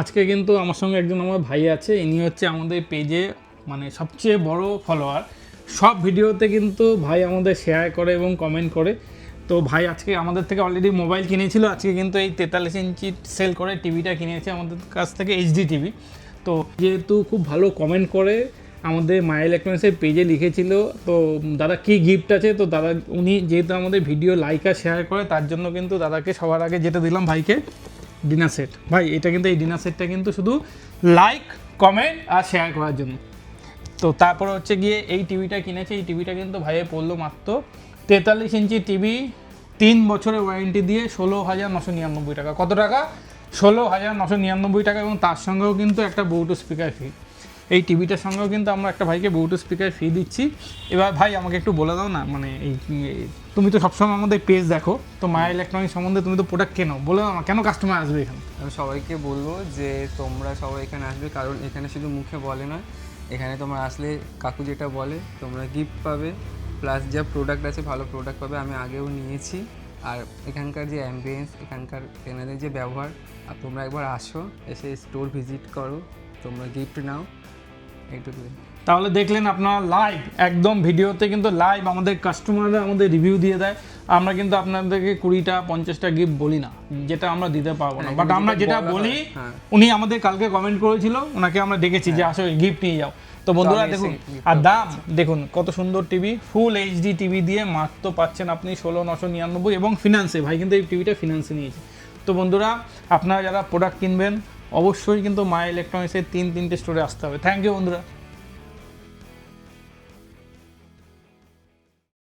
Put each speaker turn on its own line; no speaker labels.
আজকে কিন্তু আমার সঙ্গে একজন আমার ভাই আছে, ইনি হচ্ছে আমাদের পেজে মানে সবচেয়ে বড় ফলোয়ার সব ভিডিওতে কিন্তু ভাই আমাদের শেয়ার করে এবং কমেন্ট করে। তো ভাই আজকে আমাদের থেকে অলরেডি মোবাইল কিনেছিল, আজকে কিন্তু এই তেতাল্লিশ ইঞ্চি সেল করে টিভিটা কিনেছে আমাদের কাছ থেকে এইচডি টিভি তো যেহেতু খুব ভালো কমেন্ট করে আমাদের মাই ইলেকট্রনিক্সের পেজে লিখেছিল, তো দাদা কি গিফট আছে? তো দাদা, উনি যেহেতু আমাদের ভিডিও লাইক আর শেয়ার করে, তার জন্য কিন্তু দাদাকে সবার আগে যেটা দিলাম ভাইকে। Dinner set. ভাই, এটা কিন্তু, এই ডিনার সেটটা কিন্তু শুধু লাইক কমেন্ট আর শেয়ার করার জন্য। তো তারপর হচ্ছে গিয়ে এই টিভিটা কিনেছে। এই টিভিটা কিন্তু ভাইয়ে পড়ল মাত্র তেতাল্লিশ ইঞ্চি টিভি, তিন বছরের ওয়ারেন্টি দিয়ে ষোলো হাজার নশো নিরানব্বই টাকা। কত টাকা? ষোলো হাজার নশো নিরানব্বই টাকা এবং তার সঙ্গেও কিন্তু একটা বউটু স্পিকার ফি এই টিভিটার সঙ্গেও কিন্তু আমরা একটা ভাইকে বউটু স্পিকার ফি দিচ্ছি। এবার ভাই, আমাকে একটু বলে দাও না মানে এই এই- তুমি তো সবসময় আমাদের পেজ দেখো, তো মায়া ইলেকট্রনিক সম্বন্ধে তুমি তো প্রোডাক্ট কেনো? বলে দাও না, কেন কাস্টমার আসবে এখানে?
আমি সবাইকে বলব যে তোমরা সবাই এখানে আসবে, কারণ এখানে শুধু মুখে বলে না এখানে তোমরা আসলে কাকু যেটা বলে, তোমরা গিফট পাবে প্লাস যা প্রোডাক্ট আছে, ভালো প্রোডাক্ট পাবে, আমি আগেও নিয়েছি। আর এখানকার যে অ্যাম্বিয়েন্স এখানকার এনাদের যে ব্যবহার, আর তোমরা একবার আসো, এসে স্টোর ভিজিট করো। তোমরা গিফট নাও। এইটুকুই
তাহলে দেখলেন আপনারা লাইভ একদম ভিডিওতে কিন্তু লাইভ আমাদের কাস্টমাররা আমাদের রিভিউ দিয়ে দেয়। আমরা কিন্তু আপনাদেরকে কুড়িটা পঞ্চাশটা গিফট বলি না যেটা আমরা দিতে পারব না।
হ্যাঁ,
বাট আমরা
যেটা বলা হয়, হ্যাঁ।
উনি আমাদের কালকে কমেন্ট করেছিল ওনাকে আমরা ডেকেছি যে আসো গিফট নিয়ে যাও। তো বন্ধুরা দেখুন আর দাম দেখুন কত সুন্দর টিভি ফুল এইচডি টিভি দিয়ে মাত্র পাচ্ছেন আপনি ষোলো নশো নিরানব্বই এবং ফিনান্সে ভাই কিন্তু এই টিভিটা ফিনান্সে নিয়েছে। তো বন্ধুরা আপনারা যারা প্রোডাক্ট কিনবেন অবশ্যই কিন্তু মাই ইলেকট্রনিক্সের তিন তিনটে স্টোরে আসতে হবে। থ্যাংক ইউ বন্ধুরা।